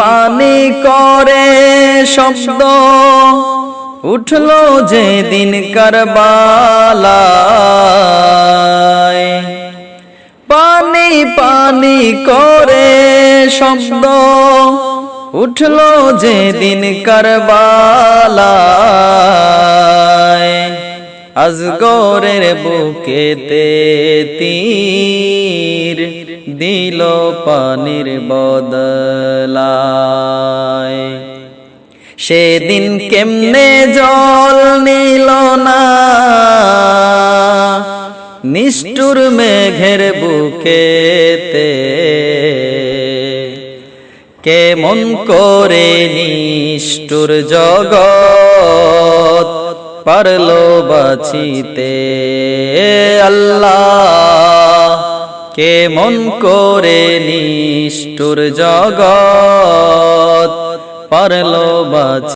পানি করে শব্দ উঠল যে দিন কারবালায়। পানি পানি করে শব্দ উঠল যে দিন কারবালায়। আজগরের বুকেতে তীর দিল পানির বদলায় সেদিন কেমনে জল নিল না? নিষ্ঠুর মেঘের বুকেতে কেমন করে নিষ্ঠুর জগৎ পারল বাঁচিতে। আল্লাহ কেমন করে নিষ্ঠুর জগৎ পারল বাঁচিতে